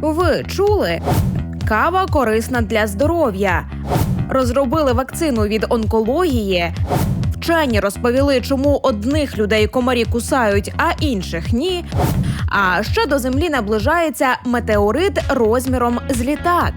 Ви чули? Кава корисна для здоров'я. Розробили вакцину від онкології. Вчені розповіли, чому одних людей комарі кусають, а інших ні. А ще до землі наближається метеорит розміром з літак.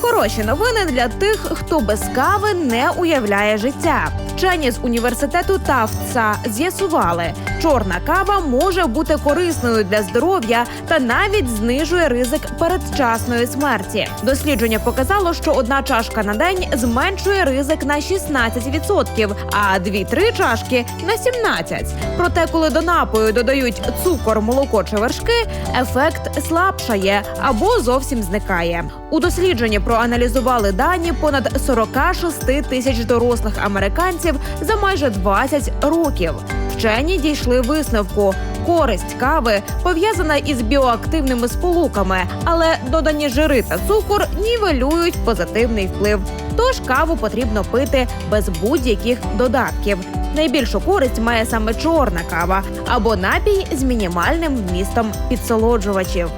Хороші новини для тих, хто без кави не уявляє життя. Вчені з університету Тафтса з'ясували, чорна кава може бути корисною для здоров'я та навіть знижує ризик передчасної смерті. Дослідження показало, що одна чашка на день зменшує ризик на 16%, а дві-три чашки на 17%. Проте, коли до напою додають цукор, молоко чи вершки, ефект слабшає або зовсім зникає. У дослідженні проаналізували дані понад 46 тисяч дорослих американців за майже 20 років. Вчені дійшли висновку. Користь кави пов'язана із біоактивними сполуками, але додані жири та цукор нівелюють позитивний вплив. Тож каву потрібно пити без будь-яких додатків. Найбільшу користь має саме чорна кава або напій з мінімальним вмістом підсолоджувачів.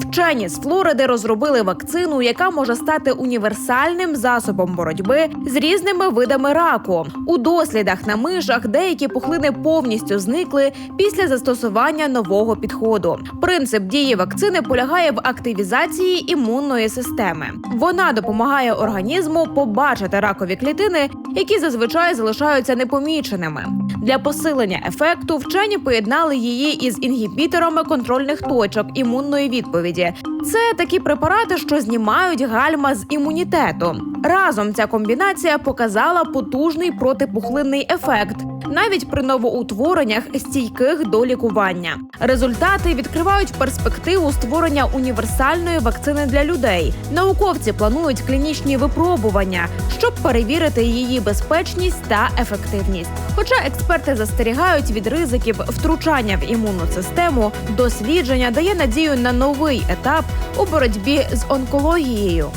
Вчені з Флориди розробили вакцину, яка може стати універсальним засобом боротьби з різними видами раку. У дослідах на мишах деякі пухлини повністю зникли після застосування нового підходу. Принцип дії вакцини полягає в активізації імунної системи. Вона допомагає організму побачити ракові клітини, які зазвичай залишаються непоміченими. Для посилення ефекту вчені поєднали її із інгібіторами контрольних точок імунної відповіді. Це такі препарати, що знімають гальма з імунітету. Разом ця комбінація показала потужний протипухлинний ефект. Навіть при новоутвореннях стійких до лікування результати відкривають перспективу створення універсальної вакцини для людей. Науковці планують клінічні випробування, щоб перевірити її безпечність та ефективність. Хоча експерти застерігають від ризиків втручання в імунну систему, дослідження дає надію на новий етап у боротьбі з онкологією.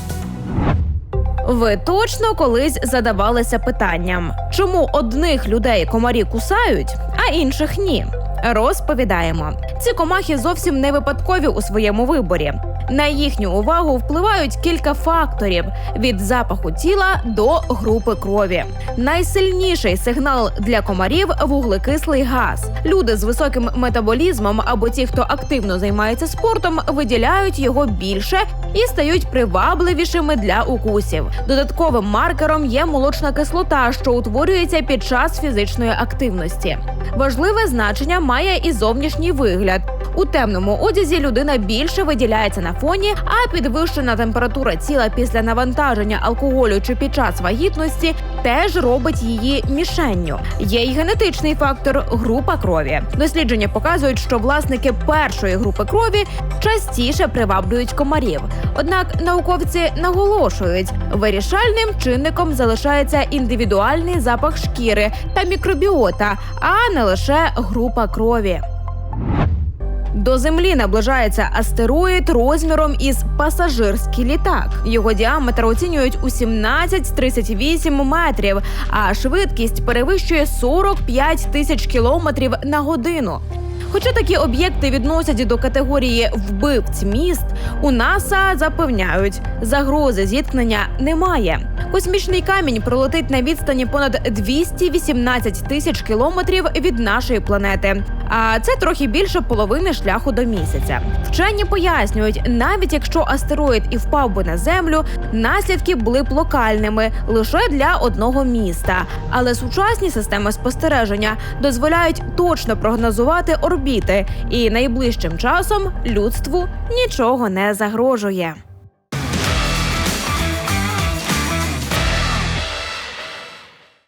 Ви точно колись задавалися питанням, чому одних людей комарі кусають, а інших ні. Розповідаємо, ці комахи зовсім не випадкові у своєму виборі. На їхню увагу впливають кілька факторів від запаху тіла до групи крові. Найсильніший сигнал для комарів вуглекислий газ. Люди з високим метаболізмом або ті, хто активно займається спортом, виділяють його більше і стають привабливішими для укусів. Додатковим маркером є молочна кислота, що утворюється під час фізичної активності. Важливе значення має і зовнішній вигляд. У темному одязі людина більше виділяється на фоні, а підвищена температура тіла після навантаження алкоголю чи під час вагітності теж робить її мішенню. Є й генетичний фактор група крові. Дослідження показують, що власники першої групи крові частіше приваблюють комарів. Однак науковці наголошують, вирішальним чинником залишається індивідуальний запах шкіри та мікробіота, а не лише група крові. До землі наближається астероїд розміром із пасажирський літак. Його діаметр оцінюють у 17-38 метрів, а швидкість перевищує 45 тисяч кілометрів на годину. Хоча такі об'єкти відносять до категорії вбивць міст, у НАСА запевняють, загрози зіткнення немає. Космічний камінь пролетить на відстані понад 218 тисяч кілометрів від нашої планети. А це трохи більше половини шляху до місяця. Вчені пояснюють, навіть якщо астероїд і впав би на землю, наслідки були б локальними лише для одного міста. Але сучасні системи спостереження дозволяють точно прогнозувати орбіти, і найближчим часом людству нічого не загрожує.